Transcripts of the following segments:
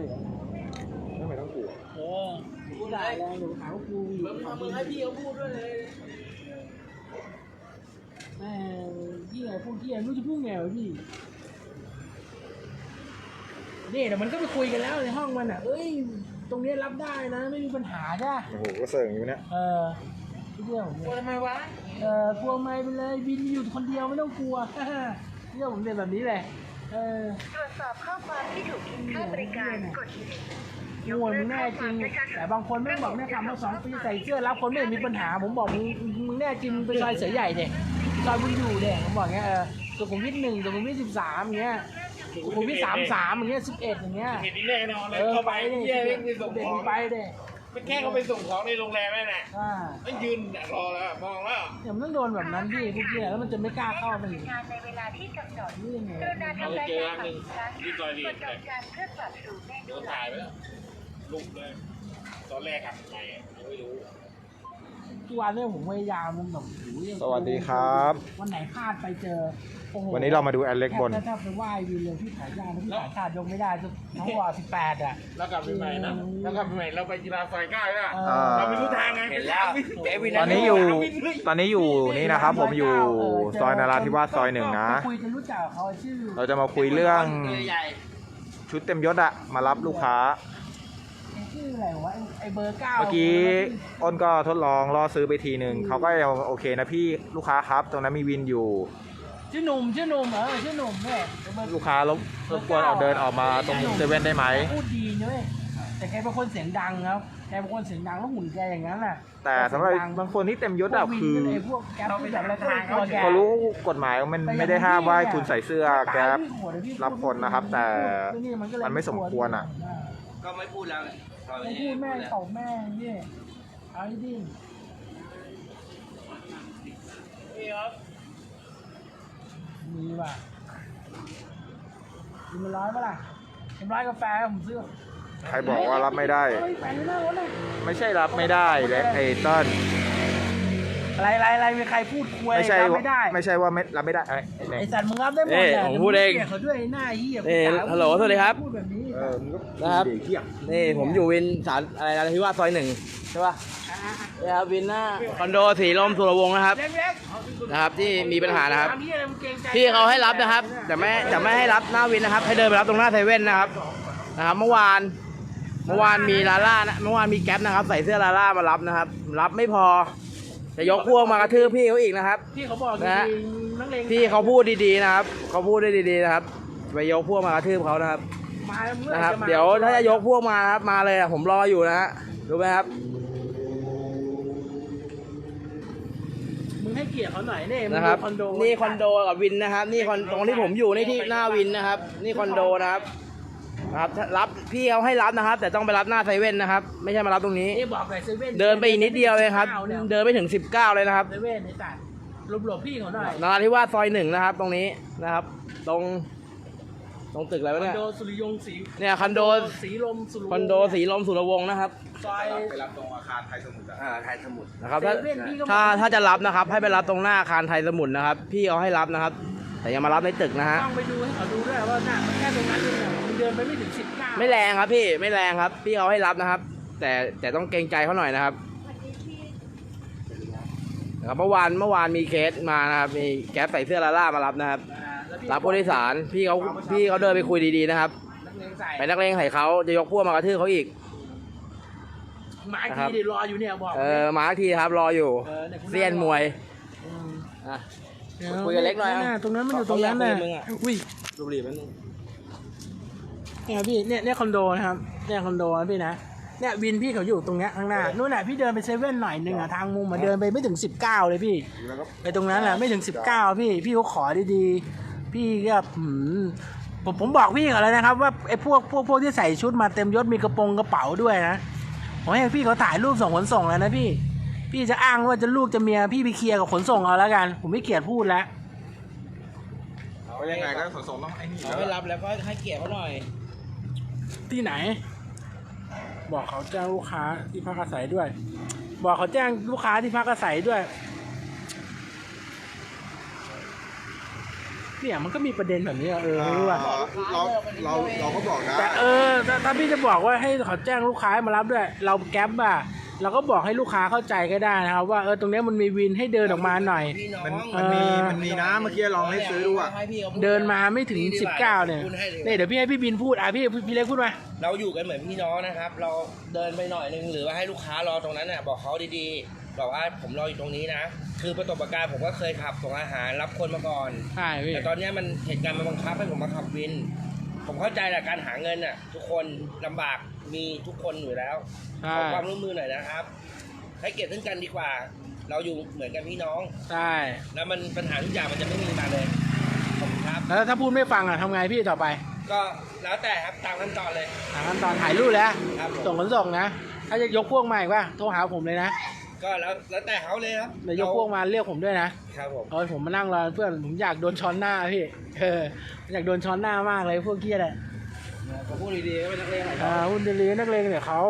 ด้วยพี่ทำไมต้องกลัวเออกูด่าแรงหนูหาว่ากูอยู่มึงมึงให้พี่เขาพูดด้วยเลยแม่งเหี้ยพูดเหี้ยไม่รู้จะพูดไงวะพี่นี่เดี๋ยวมันก็ไปคุยกันแล้วในห้องมันอะ เอ้ย ตรงเนี้ยรับได้นะ ไม่มีปัญหาจ้ะโอ้โหก็เสิร์งอยู่เนี่ยเออพี่เดียวผมกลัวเนี่ยทำไมวะ เออกลัวไม่ไปเลยบินอยู่คนเดียวไม่ต้องกลัวพี่เดียวผมเป็นแบบนี้แหละ เออตรวจสอบข้อความที่ถูกคิดค่าบริการกดหนึ่งงวมึงแน่จริง แต่บางคนไม่บอกแน่ทำมาสองปีใส่เสื้อรับคนไม่เห็นมีปัญหา ผมบอกมึงมึงแน่จริงมึงไปซอยเสือใหญ่เด็ซอยบุญอยู่เด็ผมบอกเงี้ยเออสุขุมวิทหนึ่งสุขุมวิทสิบสามเงี้ยสุขุมวิทสามสามอย่างเงี้ยสิบเอ็ดอย่างเงี้ยเห็นนี่แน่นอนเลยเออเข้าไปไปดิเยี่ยไม่ไปส่งเด็กของไปเด็ไม่แค่เขาไปส่งของในโรงแรมแม่น่ะอ่าไม่ยืนรอแล้วมองแล้วเดี๋ยวมันต้องโดนแบบนั้นพี่พวกเนี้ยแล้วมันจะไม่กล้าเข้าไปอีก งานในเวลาที่กำหนดนี่ยังไงกรุณาทำรายการของอีกครั้งกดดอกจันเพื่อปรับสู่เมโดนูนหลัถ่ายก ไปแล้วลุกเลย ตอนแรกขับไปยังไม่รู้ ทุกวันเนี่ยผมพยายามมันแบบโอ้โหสวัสดีครับ วันไหนพลาดไปเจอโอ้โหวันนี้เรามาดูแอนเล็กบน แทบจะไปไหว้วินเลยพี่ขายยากนะพี่ขายขาดยกไม่ได้จะน้องว่าสิบแปดอะ แล้วกลับไปใหม่นะแล้วกลับไปใหม่เราไปกีฬาซอยเก้าใช่ไหมเออเราไม่รู้ทางไงเห็นแล้วตอนนี้อยู่ตอนนี้อยู่นี่นะครับ ผมอยู่ซอยนาราธิวาสซอยหนึ่งนะไปคุยจะรู้จักเขาชื่อเราจะมาคุยเรื่องชุดเต็มยศอะมารับลูกค้า ชื่ออะไรวะไอเบอร์เก้าเมื่อกี้อ้นก็ทดลองล่อซื้อไปทีหนึ่งเขาก็ยังโอเคนะพี่ลูกค้าครับตรงนั้นมีวินอยู่ ชื่อหนุ่มชื่อหนุ่มเออชื่อหนุ่มเนี่ยไอ้เบอร์ลูกค้ารบรบกวนออกเดินออกมาตรงเซเว่นได้ไหมพูดดีนะเว้ยแต่แกเป็นคนเสียงดังครับแกเป็นคนเสียงดังแล้วหุ่นแกอย่างนั้นแหละแต่สำหรับบางคนที่เต็มยศอะคือไอ้พวกแก๊ปที่แบบอะไรก็ไม่กลัวแกเขารู้กฎหมายมันไม่ได้ห้ามว่าให้คุณใส่เสื้อแก๊ปรับคนนะครับ แต่มันไม่สมควรอะ ก็ไม่พูดแล้วไงตอนไม่นี้พูดแม่งตบแม่งนี่เอาให้ดิ้นนี่ครับมีว่ะมีมันร้อยปะล่ะเป็นร้อยกาแฟผมซื้อใครบอกว่ารับไม่ได้ เฮ้ยแฟนอยู่หน้ารถเลยไม่ใช่รับไม่ได้และไอ้เต้นอะ ไรอะไรอะไรมีใครพูดคุยไม่ใช่รับว่าไม่ได้ไม่ใช่ว่าไม่รับไม่ได้ไอ้ไอ้ไหนไอสัตว์มึงรับได้หมดเอ้ยแหละผมพูดเองแต่มึกลียเขาด้วยไอ้หน้าเหี้ยเอ้ยกูด่าฮัลโหลสวัสดีครับ พูดแบบนี้เออมึงก็นะครับเด็กเที่ยงนี่ผมอยู่วินสารอะไรนะที่ว่าซอยหนึ่งใช่ป่ะนี่ครับวินหน้าคอนโดสีลมสุรวงศ์นะครับเล็กนะครับ ที่มีปัญหานะครับทำเหี้ยอะไรมึงเกรงใจพี่เขาให้รับนะครับ แต่ไม่แต่ไม่ให้รับหน้าวินนะครับ ให้เดินไปรับตรงหน้าเซเว่นนะครับนะครับ เมื่อวาน เมื่อวานมีลาล่านะเมื่อวานมีแก๊ปนะครับ ใส่เสื้อลาล่ามารับนะครับ รับไม่พอ จะยกพวกมากระทืบพี่เขาอีกนะครับ พี่เขาบอกนะจริงๆนักเลงพี่เขาพูดดีๆนะครับเขาพูดได้ดีๆนะครับไปยกพวกมากระทืบเขานะครับมาเมื่อไหนะครับ จะมาเดี๋ยวถ้าจะยกพวกมานะครับมาเลยอะผมรออยู่นะฮะรู้ไหมครับ มึงให้เกียรติเขาหน่อยเนี่ยมึงนะครับ ดูคอนโดนี่คอนโดกับวินนะครับ นี่คอนตรงที่ผมอยู่นี่ที่หน้าวินนะครับ นี่คอนโดนะครับนะ ครับถ้ารับพี่เขาให้รับนะครับ แต่ต้องไปรับหน้าไซเว่นนะครับ ไม่ใช่มารับตรงนี้ นี่บอกเลยเซเว่นเดินไปอีกนิดเดียวเลยครับเนี่ยเดินไปถึง 19 เลยนะครับเซเว่นไอ้สัตว์หลบหลบๆพี่เขาหน่อยนราธิวาสซอยหนึ่งนะครับ ตรงนี้นะครับ ตรง ตรงตึกอะไรคอวะนเนี่ย โดสุริยงศรีเนี่ยคอนโด สีลมสุริคอนโดสีลมสุรวงศ์นะครับ ซอย ไปรับตรงอาคารไทยสมุทรอ่าไทยสมุทร นะครับถ้าเซเว่นพี่ก็บอกถ้าถ้าจะรับนะครับ ให้ไปรับตรงหน้าอาคารไทยสมุทรนะครับ พี่เขาให้รับนะครับ แต่อย่ามารับในตึกนะฮะ ต้องไปดูให้เขาดูด้วยว่าน่ะมันแค่ตรงนั้นเองอะมัน เดินไปไม่ถึงสิบเก้าไม่แรงครับพี่ไม่แรงครับ พี่เขาให้รับนะครับ แต่แต่ต้องเกรงใจเขาหน่อยนะครับนะครับเมื่อวานเมื่อวานมีเคสมานะครับ มีแก๊ปใส่เสื้อลาล่ามารับนะครับ รับผู้โดยสารพี่เขาพี่เขาเดินไปคุยดีๆนะครับนักเลงใส่ไปนักเลงใส่เขาจะยกพวกมากระทืบเขาอีกหมานะครัทีบเดี๋ยวรออยู่เนี่ยบอกเออมาอีกทีครับรออยู่เออเนี่ยคุณเซียนมวยอืมอะดี๋วคุยกับเล็กหน่อยอะตรงนั้นมันอยู่ตรงนั้นน่ะเขาอยากคุยกับมึงอะอุ้ยดูรีบนึง เนี่ยพี่เนี่ยเนี่ยคอนโดนะครับเนี่ยคอนโดนะพี่นะเนี่ยวินพี่เขาอยู่ตรงเนี้ยข้างหน้านู่นน่ะพี่เดินไปเซเว่นหน่อยหนึ่งอะทางมุมมาเดินไปไม่ถึงสิบเก้าเลยพี่ แล้วก็ไปตรงนั้นแหละไม่ถึงสิบเก้าพี่พี่เขาขอดีๆ พี่ก็หืมผมผมบอกพี่เขาแล้วนะครับ ว่าไอ้พวกพวกพวกที่ใส่ชุดมาเต็มยศมีกระโปรงกระเป๋าด้วยนะผมให้พี่เขาถ่ายรูปส่งขนส่งแล้วนะพี่ พี่จะอ้างว่าจะลูกจะเมียพี่ไปเคลียร์กับขนส่งเอาแล้วกัน ผมไม่เกลียดพูดแล้ว เอายังไงก็สงต้องไอ้นี่เขาให้รับแล้วก็ให้เกียรติเขาหน่อย ที่ไหน บอกเขาแจ้งลูกค้าที่พักอาศัยด้วย บอกเขาแจ้งลูกค้าที่พักอาศัยด้วยเนี่ยมันก็มีประเด็นแบบนี้อะเออไม่รู้อะเราเราเราก็บอกนะแต่เออถ้าถ้าพี่จะบอกว่าให้เขาแจ้งลูกค้าให้มารับด้วย เราแก๊ปอะ เราก็บอกให้ลูกค้าเข้าใจก็ได้นะครับ ว่าเออตรงเนี้ยมันมีวินให้เดินออกมาหน่อย พี่น้องมันมันมีมันมีนะเมื่อกี้ลองให้ซื้อดูอะให้พี่ขพูเดินมาไม่ถึงดีสิกบว่าเก้าเนี่ยพูดให้ดีกว่าเนี่ยเดี๋ยวพี่ให้พี่บินพูดอะพี่พี่เล็กพูดมา เราอยู่กันเหมือนพี่น้องนะครับ เราเดินไปหน่อยนึงหรือว่าให้ลูกค้ารอตรงนั้นน่ะบอกเขาดีๆบอกว่าผมรออยู่ตรงนี้นะ คือประสบการณ์ผมก็เคยขับส่งอาหารรับคนมาก่อน ใช่พี่ แต่ตอนเนี้ยมันเหตุการณ์มันบังคับให้ผมมาขับวิน ผมเข้าใจแหละการหาเงินน่ะ ทุกคนลำบากมีทุกคนอยู่แล้ว ใช่ขอความร่วมมือหน่อยนะครับ ให้เกียรติซึ่งกันดีกว่า เราอยู่เหมือนกันพี่น้อง ใช่ แล้วมันปัญหาทุกอย่างมันจะไม่มีมาเลยขอบคุณครับ แล้วถ้าพูดไม่ฟังอะทำไงพี่ต่อไปก็แล้วแต่ครับตามขั้นตอนเลย หาขั้นตอนถ่ายรูปแล้ว ครับผม ส่งขนส่งนะ ถ้าจะยกพวกมาอีกว่าโทรหาผมเลยนะก็แล้วแล้วแต่เขาเลยครับเดี๋ยวยกพวกมาเรียกผมด้วยนะ ครับผม เออผมมานั่งรอเพื่อนผมอยากโดนช้อนหน้าพี่เอออยากโดนช้อนหน้า มากเลยพวกเกี้ยแหละผมพูดดีๆก็เป็นนักเลงหน่อยคอ่ารับหุ้นเดลีนักเลงเนี่ยเขา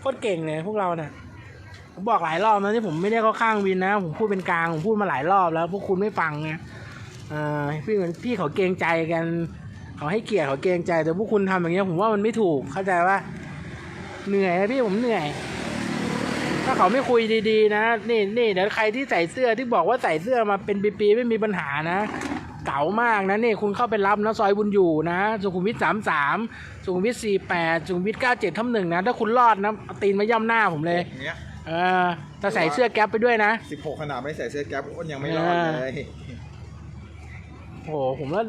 โคตรเก่งเลยพวกเราเนี่ยผมบอกหลายรอบนะที่ผมไม่ได้เข้าข้างวินนะ ผมพูดเป็นกลางผมพูดมาหลายรอบแล้ว พวกคุณไม่ฟังไงอ่าพี่เหมือนพี่เขาเกรงใจกันเขาให้เกียรติเขาเกรงใจ แต่พวกคุณทำอย่างเงี้ยผมว่ามันไม่ถูกเข้าใจว่าเหนื่อยนะพี่ผมเหนื่อย ถ้าเขาไม่คุยดีๆ นะ นี่นี่เดี๋ยวใครที่ใส่เสื้อที่บอกว่าใส่เสื้อมาเป็นปีๆไม่มีปัญหานะ เก๋ามากนะนี่คุณเข้าไปรับนะซอยบุญอยู่นะสุขุมวิทสามสามสุขุมวิทสี่แปดสุขุมวิทเก้าเจ็ดทับหนึ่งนะ ถ้าคุณรอดนะเอาตีนมาย่ำหน้าผมเลย อย่างเงี้ยเออจะใส่เสื้อแก๊ปไปด้วยนะ สิบหกขนาดไม่ใส่เสื้อแก๊ปก็ยังไม่รอดเลย โอ้โหผมว่า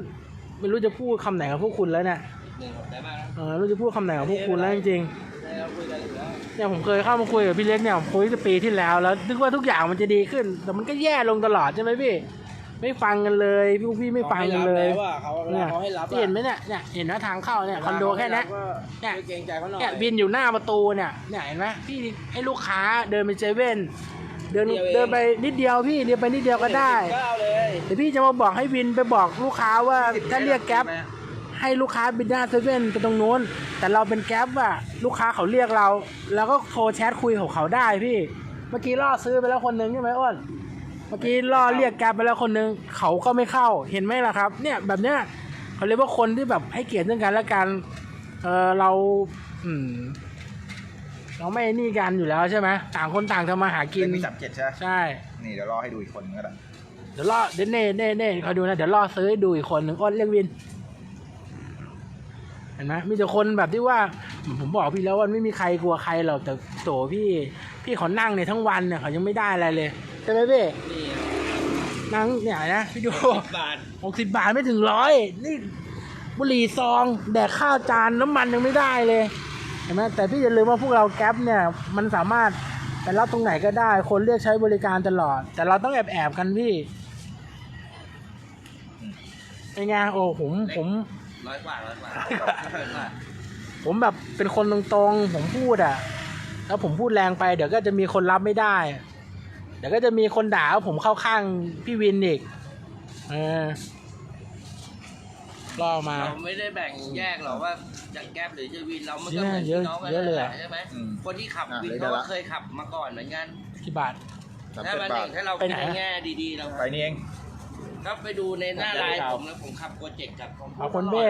ไม่รู้จะพูดคำไหนกับพวกคุณแล้วเนี่ยหนึ่งผมได้มากนะเออไม่รู้จะพูดคำไหนกับพวกคุณแล้วจริงได้เราคุยกันอยู่แล้วๆเนี่ยผมเคยเข้ามาคุยกับพี่เล็กเนี่ยผมคุยตั้งแต่ปีที่แล้วแล้วนึกว่าทุกอย่างมันจะดีขึ้น แต่มันก็แย่ลงตลอดใช่ไหมพี่ ไม่ฟังกันเลยพวกพี่ไม่ฟังกันเลยขาให้รับแล้วอะเขาเวลาเขาให้รับอะเห็นไหมเนี่ยเนี่ยเห็นนะทางเข้าเนี่ยคอนโดแค่เนี้ย เนี่เนี่ยยเกรงใจเขาหน่อยเนี่ยบินอยู่หน้าประตูเนี่ยเนี่ยเห็นไหมพี่ให้ลูกค้าเดินไปเซเว่นเดินเดียวเองเดินไปนิดเดียวพี่เดินไปนิดเดียวก็ได้เก้าเลยแต่พี่จะมาบอกให้วินไปบอกลูกค้าว่าถ้าเรียกแก๊ปให้ลูกค้าบินหน้าเซเว่นไปตรงนู้น แต่เราเป็นแก๊ปอะลูกค้าเขาเรียกเราเราก็โทรแชทคุยของเขาได้พี่ เมื่อกี้ล่อซื้อไปแล้วคนนึงใช่ไหมอ้นเมื่อกี้ล่อเรียกแก๊ปไปแล้วคนนึงเขาก็ไม่เข้าเห็นไหมล่ะครับ เนี่ยแบบเนี้ยเขาเรียกว่าคนที่แบบให้เกียรติซึ่งกันและกันเออเราอืมเราไม่นี่กันอยู่แล้วใช่ไหมต่างคนต่างทำมาหากินเป็นมีสับเจ็ดใช่ไหมใช่ นี่เดี๋ยวรอให้ดูอีกคนนึงก็ได้เดี๋ยวล่อเดี๋ยวเน่เน่เน่คอยดูนะเดี๋ยวล่อซื้อให้ดูอีกคนหนึ่งอ้นเรียกวินเห็นไหมมีแต่คนแบบที่ว่าผมบอกพี่แล้วว่าไม่มีใครกลัวใครหรอกแต่โตพี่พี่เขานั่งเนี่ยทั้งวันเนี่ยเขายังไม่ได้อะไรเลย ใช่ไหมพี่นี่นั่งเนี่ยนะพี่ดูบาทหกสิบบาทไม่ถึงร้อยนี่บุหรี่ซอง แดกข้าวจานน้ำมันยังไม่ได้เลยเห็นไหมแต่พี่อย่าลืมว่าพวกเราแก๊ปเนี่ย มันสามารถไปรับตรงไหนก็ได้ คนเรียกใช้บริการตลอด แต่เราต้องแอบแอบๆกันพี่เป็นไงโอ้ผมผมร้อยกว่าร้อยกว่าผมแบบเป็นคนตรงๆ ผมพูดอะ แล้วผมพูดแรงไปเดี๋ยวก็จะมีคนรับไม่ได้ เดี๋ยวก็จะมีคนด่าว่าผมเข้าข้างพี่วินอีกเออล่อมา เราไม่ได้แบ่งแยกหรอกว่าจะแก๊ปหรือจะวินเรามันก็เยอะเหมือนพี่น้องกันเยอะเลยอะ ใช่ไหมอืมคนที่ขับอะวินเลยเขาได้ก็ละเคยขับมาก่อนเหมือนกันกี่บาท สามถ้าสิบมันบาเอทงถ้าเราไปคิดไหนในแง่ดีๆเราไปนี่เอง ก็ไปดูในหน้าไลน์ผมแล้วผมขับโปรเจกต์กับของขอบคุณเบ้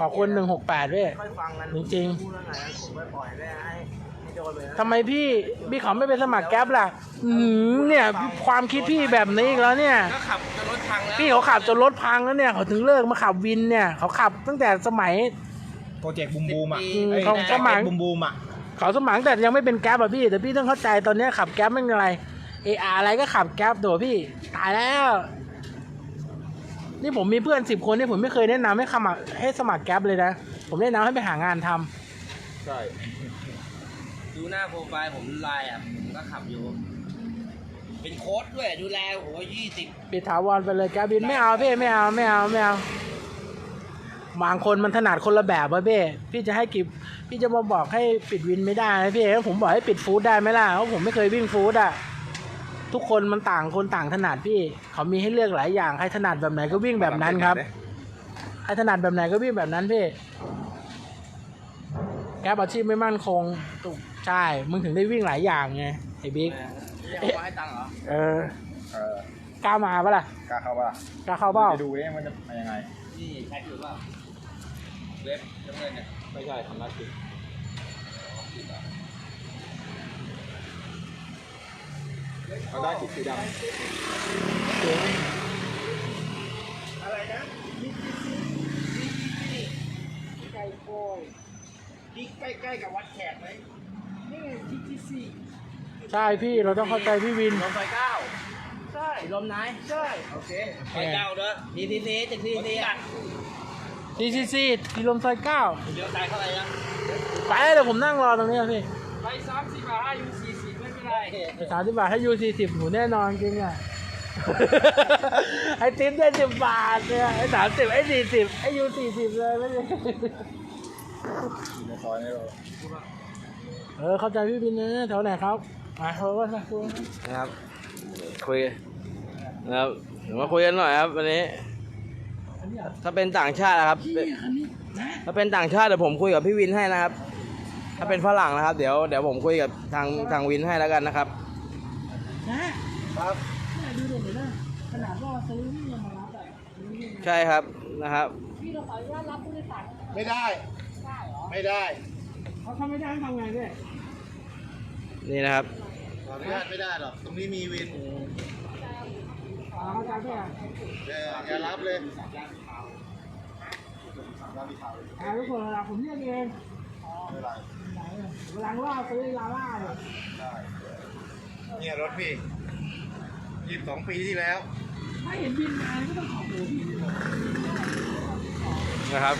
ขอบคุณหนึ่งหกแปดด้วย ค่อยฟังกันจริงพูดเรื่องไหนผมไปปล่อยได้ให้ ให้โดนเลยนะๆทำไมพี่พี่เขาไม่ไปสมัครแก๊ปล่ะอืมเนี่ยความคิดพี่แบบนี้อีกแล้วเนี่ย ก็ขับจนรถพังแล้วพี่เขาขับจนรถพังแล้วเนี่ยเขาถึงเลิกมาขับวินเนี่ยเขาขับตั้งแต่สมัย โปรเจกต์บูมบูมอะอืมเอ้ยเขาสมัครบูมบูมอะเขาสมัครแต่ยังไม่เป็นแก๊ปอะพี่ แต่พี่ต้องเข้าใจตอนเนี้ยขับแก๊ปไม่เป็นไรเออาอะไรก็ขับแก๊ปตัวพี่ตายแล้ว นี่ผมมีเพื่อนสิบคนนี่ผมไม่เคยแนะนำให้สมัครให้สมัครแก๊ปเลยนะผมแนะนำให้ไปหางานทำ ใช่ ดูหน้าโปรไฟล์ผมไลน์อะผมก็ขับอยู่ เป็นโค้ดด้วยดูแลโอ้โหยี่สิบปิดถาวรไปเลยแก๊ปบินไม่เอาพี่ไม่เอาไม่เอาไม่เอาบางคนมันถนัดคนละแบบวะพี่พี่จะให้กิบพี่จะมาบอกให้ปิดวินไม่ได้นะพี่ผมบอกให้ปิดฟู้ดได้ไหมล่ะเพราะผมไม่เคยวิ่งฟู้ดอะทุกคนมันต่างคนต่างถนัดพี่ เขามีให้เลือกหลายอย่างใครถนัดแบบไหนก็วิ่งแบบนั้นครับใครถนัดแบบไหนก็วิ่งแบบนั้นพี่แก๊ปอาชีพไม่มั่นคงถูก ใช่ มึงถึงได้วิ่งหลายอย่างไงไอ้บิ๊กเอามาให้ตังค์เหรอ เออเออกล้ามาปะล่ะกล้าเข้าป่ะกล้าเข้าเปล่าไปดูเองมันจะมายังไง นี่แพ็คอยู่เปล่า เว็บน้ำเงินเนี่ย ไม่ใช่ทำนัดกินเราได้สีดำใกล้โกยที่ใกล้ๆกับวัดแขกไหม นี่ไงที่ที่สี่ใช่พี่เราต้องเข้าใจพี่วิน ลมไฟเก้าใช่ลมไหนใช่โอเคไฟเก้าเด้อทีทีซีจากทีซีอะซีซีซีทีลมซอยเก้าเดี๋ยวจ่ายเท่าไหร่นะไปเดี๋ยวผมนั่งรอตรงนี้อะพี่ไปสามสิบบาทอยู่สี่สิบไม่เป็นไรสามสิบบาทให้ยูสี่สิบหนูแน่นอนจริงอะ ไอ้ติ๊บได้สิบบาทเนี่ยไอ้สามสิบไอ้สี่สิบไอ้ยูสี่สิบเลยไม่ได้ในซอยนี้เราเออเข้าใจพี่บินนะแถวไหนครับมาเขาก็มาคุยนะครับ คุยนะครับเดี๋ยวมาคุยกันหน่อยครับวันนี้ถ้าเป็นต่างชาตินะครับ พี่คันนี้นะถ้าเป็นต่างชาติเดี๋ยวผมคุยกับพี่วินให้นะครับ ถ้าเป็นฝรั่งนะครับ เดี๋ยวเดี๋ยวผมคุยกับทางทางวินให้แล้วกันนะครับ นะครับ เนี่ยดูเด็กเลยนะขนาดว่าซื้อนี่ยังมารับอะใช่ครับนะครับ พี่เราขออนุญาตรับผู้โดยสารไม่ได้ ไม่ได้เขาทำไม่ได้ทำไงเนี่ย นี่นะครับขออนุญาตไม่ได้หรอก ตรงนี้มีวินอ๋อเข้าใจพี่อะเอออย่ารับเลยอ่าทุกคนเวลาผมเรียกเองเวลาล่าซื้อลาล่าเนี่ยเนี่ยรถพี่ยี่สิบสองปีที่แล้ว ถ้าเห็นบินมาก็ต้องขอบคุณพี่นะครับ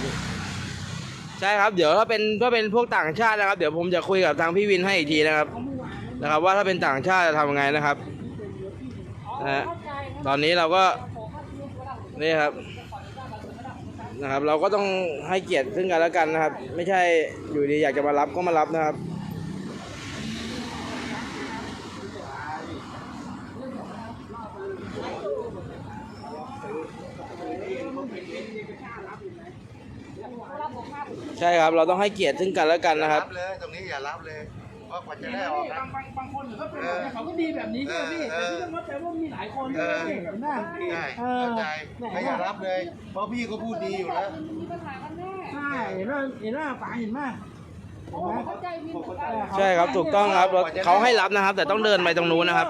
ใช่ครับ เดี๋ยวถ้าเป็นถ้าเป็นพวกต่างชาตินะครับ เดี๋ยวผมจะคุยกับทางพี่วินให้อีกทีนะครับ นะครับ ว่าถ้าเป็นต่างชาติจะทำยังไงนะครับนะตอนนี้เราก็นี่ครับนะครับ เราก็ต้องให้เกียรติซึ่งกันและกันนะครับ ไม่ใช่อยู่ดีอยากจะมารับก็มารับนะครับใช่ครับ เราต้องให้เกียรติซึ่งกันและกันนะครับรับเลยตรงนี้อย่ารับเลย เพรากว่าจะได้ออกนะ บางบางบางคนเขาเป็นแบบนี้เขาก็ดีแบบนี้ใช่ไหมพี่แต่พี่ต้องเข้าใจว่ามีหลายคนด้วยนะพี่เห็นไหม ใช่เข้าใจไม่อย่ารับเลย เพราะพี่ก็พูดดีอยู่แล้วใช่เห็นว่าเห็นว่าป๋าเห็นไหมเห็นไหมใช่ครับถูกต้องครับรถเขาให้รับนะครับ แต่ต้องเดินไปตรงนู้นนะครับ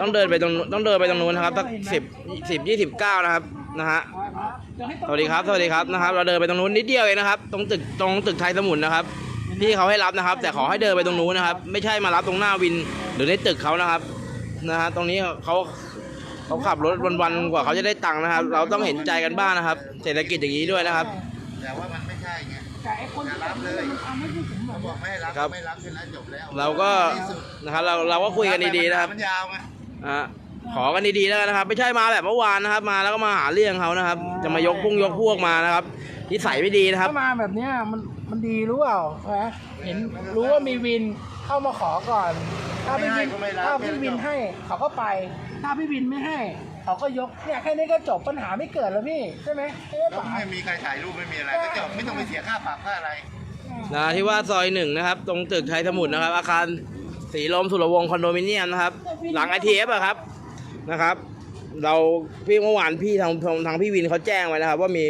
ต้องเดินไปตรงนู้นต้องเดินไปตรงนู้นนะครับสักสิบสิบยี่สิบเก้านะครับนะฮะสวัสดีครับสวัสดีครับนะครับ เราเดินไปตรงนู้นนิดเดียวเองนะครับ ตรงตึกตรงตึกไทยสมุนนะครับ พี่เขาให้รับนะครับ แต่ขอให้เดินไปตรงนู้นนะครับ ไม่ใช่มารับตรงหน้าวินหรือในตึกเขานะครับ นะฮะตรงนี้เขาเขาขับรถวันๆกว่าเขาจะได้ตังค์นะครับ เราต้องเห็นใจกันบ้างนะครับ เศรษฐกิจอย่างนี้ด้วยนะครับ แต่ว่ามันไม่ใช่ไงแต่ไอ้คนที่รับเลยมันทำให้พวกผมแบบบอกไม่ให้รับครับก็ไม่รับแค่นั้นจบแล้วเราก็นะครับเราเราก็คุยกันดีๆนะครับมันยาวไงอะขอกันดีๆแล้วกันนะครับ ไม่ใช่มาแบบเมื่อวานนะครับ มาแล้วก็มาหาเรื่องเขานะครับ จะมายกพุ่งยกพวกมานะครับที่ใส่ไม่ดีนะครับ ถ้ามาแบบเนี้ยมัน มันดีรู้เปล่าฮะเห็นรู้ว่ามีวินเข้ามาขอก่อน ถ้าพี่วินถ้าพี่วินให้เขาก็ไป ถ้าพี่วินไม่ให้ เขาก็ยกเนี่ยแค่นี้ก็จบปัญหาไม่เกิดแล้วพี่ใช่ไหมใช่ไหมแล้วป๋า ไม่มีใครถ่ายรูปไม่มีอะไรก็จบไม่ต้องไปเสียค่าปรับค่าอะไร นะที่ว่าซอยหนึ่งนะครับ ตรงตึกไทยสมุทรนะครับ อาคารสีลมสุรวงศ์คอนโดมิเนียมนะครับ หลังไอทีเอฟอะครับนะครับ เราพี่เมื่อวานพี่ทางทางทางพี่วินเขาแจ้งไว้นะครับ ว่ามี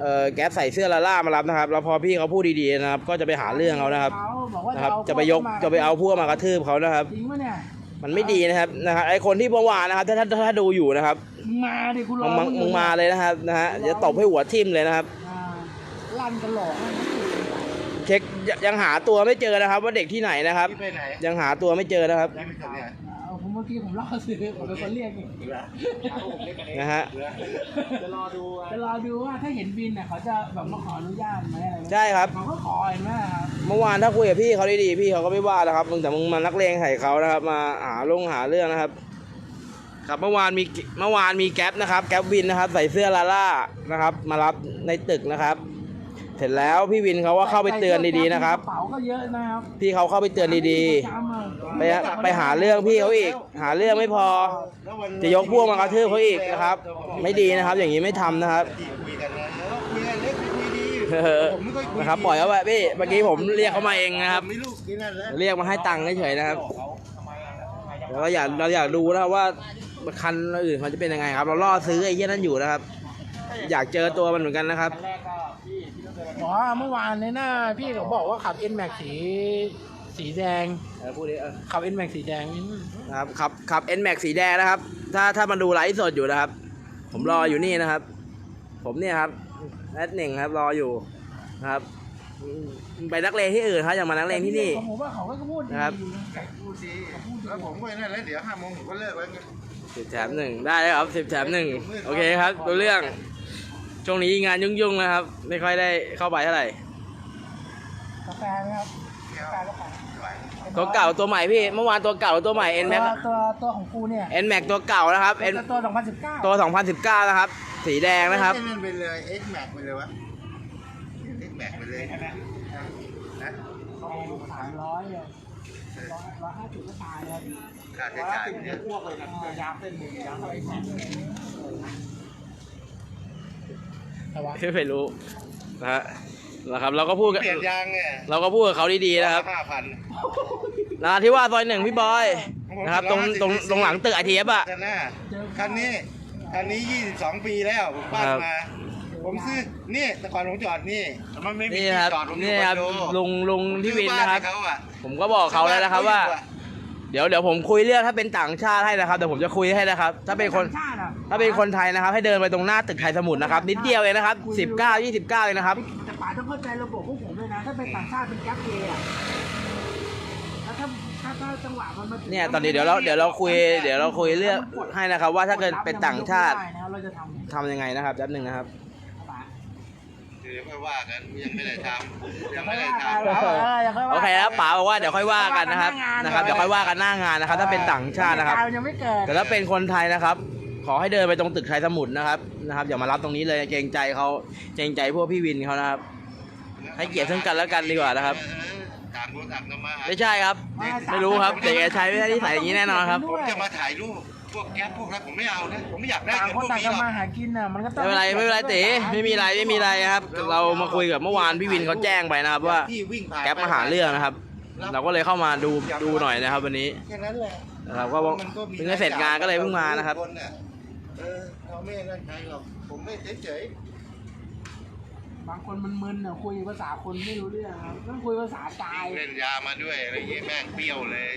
เอ่อแก๊สใส่เสื้อลาล่ามารับนะครับ แล้วพอพี่เขาพูดดีๆนะครับ ก็จะไปหาเรื่องเขานะครับเขาบอกว่านะครับเอาจะไปยกจะไปเอาพวกมากระทืบเขานะครับ จริงปะเนี่ยมันไม่ดีนะครับนะครับไอคนที่เมื่อวานนะครับ ถ้าถ้าถ้าดูอยู่นะครับมึงมาดิคุณรอมึงอยู่มึงมาเลยนะครับนะฮะจะตบให้หัวทิ่มเลยนะครับ อ่าลั่นกันหลอกนะเช็คยังยังหาตัวไม่เจอนะครับ ว่าเด็กที่ไหนนะครับพี่ไปไหนยังหาตัวไม่เจอนะครับพี่ไปทำเนี่ย เอาผมเมื่อกี้ผมล่อซื้อผมเป็นคนเรียกนี่นะฮะจะรอดูจะรอดูว่าถ้าเห็นบินเนี่ยเขาจะแบบมาขออนุญาตไหมอะไรไหมใช่ครับเขาก็ขอเห็นไหมครับเมื่อวานถ้าคุยกับพี่เขาดีๆพี่เขาก็ไม่ว่านะครับมึงแต่มึงมานักเลงใส่เขานะครับ มาหาลงหาเรื่องนะครับ ครับเมื่อวานมีเมื่อวานมีแก๊ปนะครับ แก๊ปวินนะครับ ใส่เสื้อลาล่านะครับ มารับในตึกนะครับ เสร็จแล้วพี่วินเขาก็เข้าไปเตือนดีๆนะครับ เป๋าก็เยอะนะครับพี่เขาเข้าไปเตือนดีๆ ไปไปหาเรื่องพี่เขาอีก หาเรื่องไม่พอ จะยกพวกมากระทืบเขาอีกนะครับ ไม่ดีนะครับ อย่างนี้ไม่ทำนะครับ คุยกันนะเออคุยกันเล็กคุยดีเออ ผมไม่ค่อยคุยนะครับปล่อยเขาไปพี่เมื่อกี้ผมเรียกเขามาเองนะครับ มีลูกที่นั่นแล้วเรียกมาให้ตังค์เฉยๆนะครับ เขาทำไมอะนเราก็อยากเราอยากดูนะครับว่าคันอื่นมันจะเป็นยังไงครับ เราล่อซื้อไอ้เหี้ยนั่นอยู่นะครับ อยากเจอตัวมันเหมือนกันนะครับ อ๋อเมื่อวานเนี่ยนะพี่เขาบอกว่าขับ N Max สีสีแดงเออพูดดิเออขับ N Max สีแดงนะครับขับขับ N Max สีแดงนะครับ ถ้าถ้ามาดูไลฟ์สดอยู่นะครับ ผมรออยู่นี่นะครับ ผมเนี่ยครับแอดหนึ่งครับรออยู่นะครับอืมไปนักเลงที่อื่นครับอย่ามานักเลงที่นี่ ผมว่าเขาก็พูดดีนะครับพูดสิแล้วผมก็นั่นแล้วเดี๋ยวห้าโมงผมก็เลิกแล้วไงสิบแถมหนึ่งได้แล้วครับสิบแถมหนึ่งโอเคครับดูเรื่อง ช่วงนี้งานยุ่งๆนะครับ ไม่ค่อยได้เข้าไปเท่าไหร่กาแฟไหมครับกาแฟก็ไปตัวเก่าตัวใหม่พี่ เมื่อวานตัวเก่าตัวใหม่ N ตัว Max ตัวตัวของกูเนี่ย N Max ตัวเก่านะครับ N ตัว 2019 ตัว 2019 นะครับ สีแดงนะครับเล่นไปเลย X Max ไปเลยวะ X Max ไปเลยนะสามร้อยเลยร้อยร้อยห้าสิบก็ตายแล้วค่าใช้จ่ายเนี่ยยางเส้นหนึ่งยางอะไรแข็งแต่ว่า ไม่รู้นะฮะนะครับ เราก็พูดกับเปลี่ยนยางเนี่ยเราก็พูดกับเขาดีๆนะครับห้าพันนะที่ว่าซอยหนึ่งพี่บอยนะครับตรงตรงตรงหลังตึกไอทีเอฟอะคันหน้าคันนี้คันนี้22ปีแล้วผมปั้นครับมา ผมซื้อนี่แต่ก่อนผมจอดนี่มันไม่มีนี่ที่ครับจอดผมอยู่นี่คคอรับนโดลุงลุงที่วินซื้อนะครับให้เขาอะผมก็บอกเขาแล้วนะครับว่าซื้อ เดี๋ยวเดี๋ยวผมคุยเรื่องถ้าเป็นต่างชาติให้นะครับเดี๋ยวผมจะคุยให้นะครับ ถ้าเป็นคนชาติอะถ้าเป็นคนไทยนะครับ ให้เดินไปตรงหน้าตึกไทยสมุทรนะครับ นิดเดียวเองนะครับ19 29เองนะครับ แต่ป๋าต้องเข้าใจระบบพวกผมด้วยนะ ถ้าเป็นต่างชาติเป็นแก๊ปเย์อะแล้วถ้าถ้าถ้าจังหวะมันมาถึงเนี่ยตอนนี้เดี๋ยวเราเดี๋ยวเราคุยเดี๋ยวเราคุยเรื่องให้นะครับ ว่าถ้าเกิดเป็นต่างชาติไม่ได้นะเราจะทำไง ทำยังไงนะครับแป๊บหนึ่งนะครับป๋าเดี๋ยวค่อยว่ากันยังไม่ได้ทำยังไม่ได้เอทำอเอออย่าค่อยว่าโอเคครับป๋าบอกว่าเดี๋ยวค่อยว่ากันนะครับนะครับเดี๋ยวค่อยว่ากันหน้างานนะครับ ถ้าเป็นต่างชาตินะครับยังไม่เกิดแต่ถ้าเป็นคนไทยนะครับ ขอให้เดินไปตรงตึกไทยสมุทรนะครับนะครับอย่ามารับตรงนี้เลยเกรงใจเขาเกรงใจพวกพี่วินเขานะครับ ให้เกียรติซึ่งกันและกันดีกว่านะครับไม่ใช่ครับ ไม่รู้ครับเด็กชายไม่ใช่ที่ใส่อย่างนี้แน่นอนครับผมจะมาถ่ายรูป พวกแก๊ปพวกนั้นผมไม่เอานะ ผมไม่อยากได้ต่างกับคพนวกต่างนี้หรอกทำมาหากินน่ะมันก็ต้องไม่เป็นไรไม่เป็นไรเต๋ไม่มีอะไรไม่มีอะไรครับ เรามาคุยกับเมื่อวานพี่วินเขาแจ้งไปนะครับ ว่าที่วิ่งผ่านแก๊ปมาหาเรื่องนะครับ เราก็เลยเข้ามาดูดูหน่อยนะครับ วันนี้แค่นั้นแหละนะครับก็เพิ่งจะเสร็จงานก็เลยเพิ่งมานะครับนน่เออเราไม่นั่นใครหรอกผมไม่เฉยบางคนมันมึนอะคุยภาษาคนไม่รู้เรื่องครับต้องคุยภาษากายๆเล่นยามาด้วยอะไรเงี้ยแม่งเปรี้ยวเลย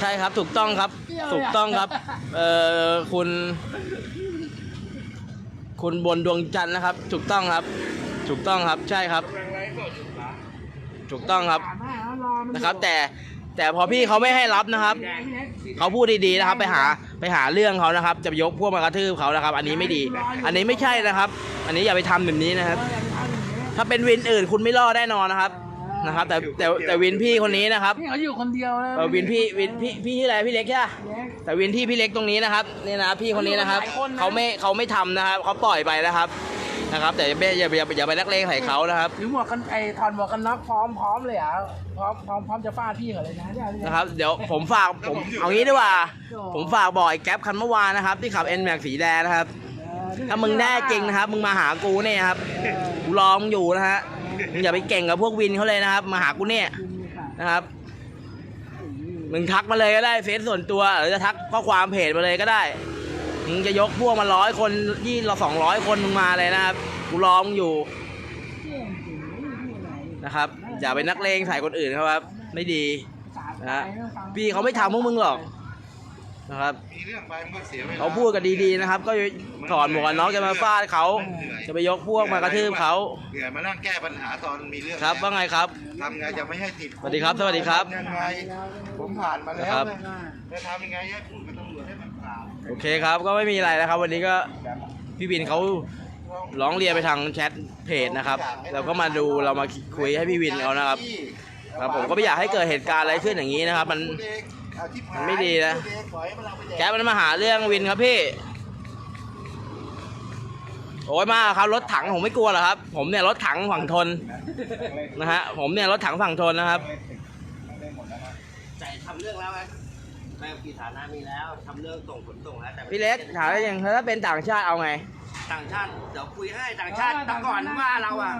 ใช่ครับถูกต้องครับ ถูกต้องครับ เอ่อคุณ คุณบนดวงจันทร์นะครับ ถูกต้องครับ ถูกต้องครับ ใช่ครับ ถูกต้องครับถามให้เขารอมันอยู่นะครับ แต่แต่พอพี่เขาไม่ให้รับนะครับ เขาพูดดีๆนะครับ ไปหาไปหาเรื่องเขานะครับ จะไปยกพวกมากระทืบเขานะครับ อันนี้ไม่ดี อันนี้ไม่ใช่นะครับ อันนี้อย่าไปทำแบบนี้นะครับ ถ้าเป็นวินอื่นคุณไม่รอดแน่นอนนะครับ นะครับ แต่แต่แต่วินพี่คนนี้นะครับพี่เขาอยู่คนเดียวเลยเออวินพี่วินพี่พี่ที่ออะไรพี่เล็กใช่ปะแต่วินที่พี่เล็กตรงนี้นะครับนี่นะพี่คนนี้นะครับเขาไม่เขาไม่ทำนะครับเขาปล่อยไปนะครับนะครับ แต่อย่าไปอย่าอย่าอย่าไปนักเลงใส่เขานะครับหรือหมวกกันไอถอดหมวกกันน็อกพร้อมพร้อมเลยอะพร้อมพร้อมพร้อมจะฟาดพี่เขาเลยนะเนี่ยนะครับเดี๋ยวผมฝากผมเอางี้ดีกว่า ผมฝากบอกไอ้แก๊ปคันเมื่อวานนะครับ ที่ขับ N Max สีแดงนะครับถ้ามึงแน่จริงนะครับ มึงมาหากูเนี่ยครับกูรอมึงอยู่นะฮะ มึงอย่าไปเก่งกับพวกวินเขาเลยนะครับ มาหากูเนี่ยนะครับ มึงทักมาเลยก็ได้เฟซส่วนตัวหรือจะทักข้อความเพจมาเลยก็ได้ มึงจะยกพวกมาร้อยคนยี่เราสองร้อยคนมึงมาเลยนะครับ กูรอมึงอยู่นะครับ อย่าไปนักเลงใส่คนอื่นเขาครับ ไม่ดีนะฮะพี่เขาไม่ทำพวกมึงหรอก นะครับมีเรื่องไปมันก็เสียเวลาเขาพูดกันดีๆนะครับ ก็ถอดหมวกกันน็อกจะมาฟาดเขาจะไปยกพวกมากระทืบเขาเหนื่อยมานั่งแก้ปัญหาตอนมีเรื่องครับว่าไงครับทำไงจะไม่ให้ติดสวัสดีครับสวัสดีครับทำยังไงผมผ่านมาแล้วครับจะทำยังไงให้พูดกับตำรวจให้มันผ่านโอเคครับก็ไม่มีอะไรนะครับ วันนี้ก็พี่บินเขาร้องเรียนไปทางแชทเพจนะครับเราก็มาดูเรามาคุยให้พี่วินเขานะครับครับผมก็ไม่อยากให้เกิดเหตุการณ์อะไรขึ้นอย่างนี้นะครับ มัน พูดเองเอาที่มันไม่ดีนะพูเองปล่อยให้มันเอาไปแดกแก๊ปมันมาหาเรื่องวินครับพี่ โอ้ยมาครับรถถังผมไม่กลัวหรอกครับ ผมเนี่ยรถถังฝั่งทนนะฮะ ผมเนี่ยรถถังฝั่งทนนะครับแต่ทำเรื่องแล้วไหมใบขับขี่สาธารณะมีแล้วทำเรื่องส่งขนส่งแล้วแต่พี่เล็กถามได้ยังถ้าเป็นต่างชาติเอาไง ต่างชาติเดี๋ยวคุยให้ต่างชาติแต่ก่อนว่าเราอะ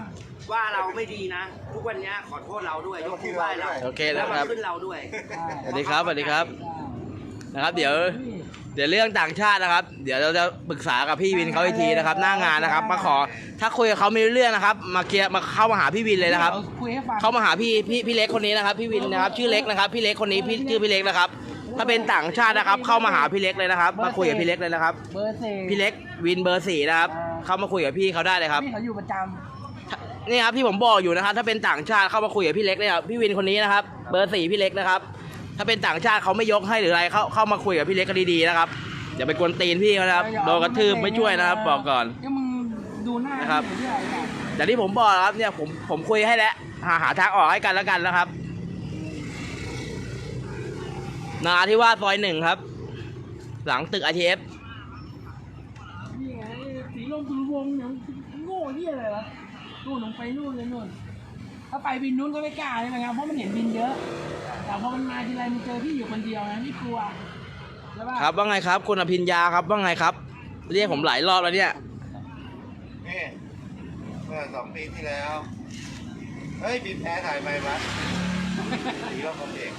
ว่าเราไม่ดีนะ ทุกวันเนี้ยขอโทษเราด้วยยกมือไหว้เราโอเคแล้นะวครับ มาขึ้นเราด้วย สวัสดีครับสวัสดีครับนะครับ เดี๋ยว เดี๋ยวเรื่องต่างชาตินะครับ เดี๋ยวเราจะปรึกษากับพี่วินเขาอีกทีนะครับ หน้างานนะครับ มาขอถ้าคุยกับเขาไม่รู้เรื่องนะครับ มาเคลียร์มาเข้ามาหาพี่วินเลยนะครับ คุยให้ฟังเข้ามาหาพี่พี่พี่เล็กคนนี้นะครับ พี่วินนะครับ ชื่อเล็กนะครับ พี่เล็กคนนี้พี่ชื่อพี่เล็กนะครับ ถ้าเป็นต่างชาตินะครับ เข้ามาหาพี่เล็กเลยนะครับ มาคุยกับพี่เล็กเลยนะครับ เบอร์สี่พี่เล็กวินเบอร์สี่นะครับ เข้ามาคุยกับพี่เขาได้เลยครับ พี่เขาอยู่ประจ นี่ครับที่ผมบอกอยู่นะครับ ถ้าเป็นต่างชาติเข้ามาคุยกับพี่เล็กเลยครับพี่วินคนนี้นะครับ เบอร์สี่พี่เล็กนะครับ ถ้าเป็นต่างชาติเขาไม่ยกให้หรืออะไรเข้าเข้ามาคุยกับพี่เล็กก็ดีๆนะครับอย่าไปกวนตีนพี่เขานะครับโดนกระทืบไม่ช่วยนะครับบอกก่อน ก็มึงดูหน้านะครับพี่ที่ผมบอกนะครับเนี่ยผมผมคุยให้แล้วหาหาทางออกให้กันแล้วกันนะครับ นาที่ว่าซอยหนึ่งครับ หลังตึก ITF นี่ไงสีลมสุรวงเนี่ยโง่เหี้ยอะไรวะ นู่นลงไปนู่นเลยนู่นถ้าไปบินนู้นก็ไม่กล้าใช่ไหมครับเพราะมันเห็นบินเยอะ แต่พอมันมาทีไรมันเจอพี่อยู่คนเดียวนะนี่กลัวใช่ปะครับว่าไงครับคุณอภิญญาครับว่าไงครับ เรียกผมหลายรอบแล้วเนี่ย นี่เมื่อสองปีที่แล้ว เฮ้ยบินแพ้ถ่ายไปวัด สีรถผมเอง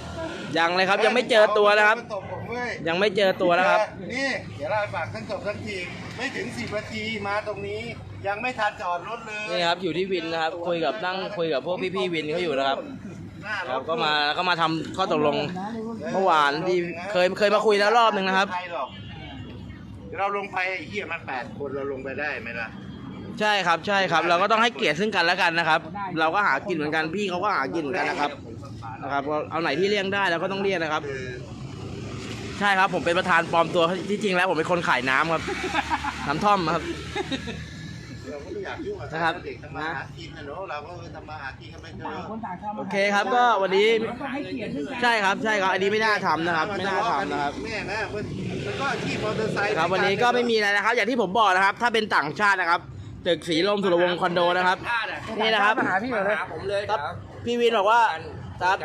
ยังเลยครับยังไม่เจอตัวนะครับ ตบผมเว้ยยังไม่เจอตัวนะครับ นี่ เดี๋ยวเราฝากท่านจบสักที ไม่ถึงสิบนาทีมาตรงนี้ยังไม่ทันจอดรถเลยนี่ครับอยู่ที่วินนะครับ คุยกับนั่งคุยกับพวกพี่ๆวินเขาอยู่นะครับ หน้ารครับถก็มาก็มาทำข้อตกลงเมื่อวานที่เคยเคยมาคุยแล้วรอบหนึ่งนะครับใหรอกเดี๋ยวเราลงไปไอ้เหี้ยมันแปดคนเราลงไปได้ไหมล่ะ ใช่ครับใช่ครับ เราก็ต้องให้เกียรติซึ่งกันและกันนะครับ เราก็หากินเหมือนกันพี่เขาก็หากินเหมือนกันนะครับ นะครับก็เอาไหนที่เลี่ยงได้เราก็ต้องเลี่ยงนะครับคือใช่ครับผมเป็นประธานปลอมตัวที่จริงแล้วผมเป็นคนขายน้ำครับ น้ำท่อมครับ เราก็ไม่อยากยุ่งกับนะครับ เด็กทำมาหากินนะเนาะเราก็ทำมาหากินกันไปเถต่างอะคนต่างทำโอเคครับก็วันนี้ก็ให้เกียรติซึ่งกันใช่ครับใช่ครับ อันนี้ไม่น่าทำนะครับ ไม่น่าทำนะครับ แม่นะมันมันก็อาชีพมอเตอร์ไซค์ครับวันนี้ก็ไม่มีอะไรนะครับ อย่างที่ผมบอกนะครับ ถ้าเป็นต่างชาตินะครับตึกสีลมสุรวงศ์คอนโดนะครับ นี่นะครับ มาหาพี่เหรอเลยหาผมเลยครับ พี่วินบอกว่า ครับ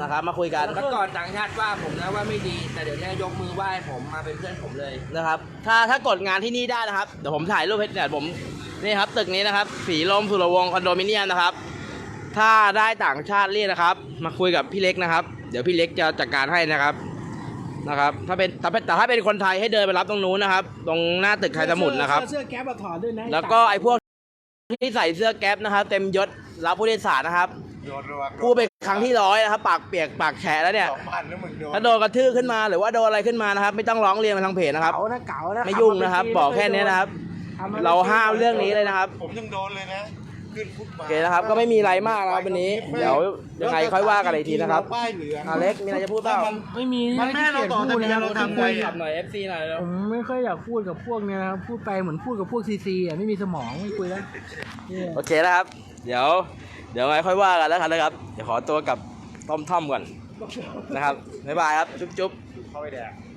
นะครับมาคุยกันเมื่อก่อนต่างชาติว่าผมนะว่าไม่ดี แต่เดี๋ยวนี้ยกมือไหว้ผมมาเป็นเพื่อนผมเลยนะครับ ถ้าถ้ากดงานที่นี่ได้นะครับเดี๋ยวผมถ่ายรูปให้เดี๋ยวผมนี่ครับตึกนี้นะครับ สีลมสุรวงศ์คอนโดมิเนียมนะครับ ถ้าได้ต่างชาติเรียกนะครับ มาคุยกับพี่เล็กนะครับ เดี๋ยวพี่เล็กจะจัดการให้นะครับนะครับ ถ้าเป็นแต่แต่ถ้าเป็นคนไทยให้เดินไปรับตรงนู้นนะครับ ตรงหน้าตึกไทยสมุทรนะครับเสื้อแก๊ปอะถอดด้วยนะแล้วก็ไอ้พวกที่ใส่เสื้อแก๊ปนะครับ เต็มยศรับผู้โดยสารนะครับ โดนระวังพูดเป็นครั้งที่ร้อยนะครับปากเปียกปากแฉะแล้วเนี่ยสองพันนะมึงโดนถ้าโดนกระทืบขึ้นมาหรือว่าโดนอะไรขึ้นมานะครับไม่ต้องร้องเรียนมาทางเพจนะครับเก๋านะเก๋านะไม่ยุ่งนะครับ บอกแค่นี้นะครับทำมเราห้ามเรื่องนี้เลยนะครับ ผมยังโดนเลยนะขึ้นฟุตบาโอทเคนะครับ ก็ไม่มีอะไรมากนะครับวันนี้ เดี๋ยวยังไงค่อยว่ากันอีกทีนะครับป้ายเหลืองอเล็กมีอะไรจะพูดเปล่าไม่มีมันไม่ให้เราต่อทะเบียนเราทำไงอะหน่อย FC หน่อยแล้วผมไม่ค่อยอยากพูดกับพวกเนี้ยนะครับพูดไปเหมือนพูดกับพวกซีซีอะไม่มีสมองไม่คุยแล้วเนี่ยโอเคนะครับ เดี๋ยว เดี๋ยวไงค่อยว่ากันแล้วกันนะครับ เดี๋ยวขอตัวกลับต้อมท่อมก่อนนะครับบ๊ายบายครับจุ๊บจุ๊บเข้าไปแดก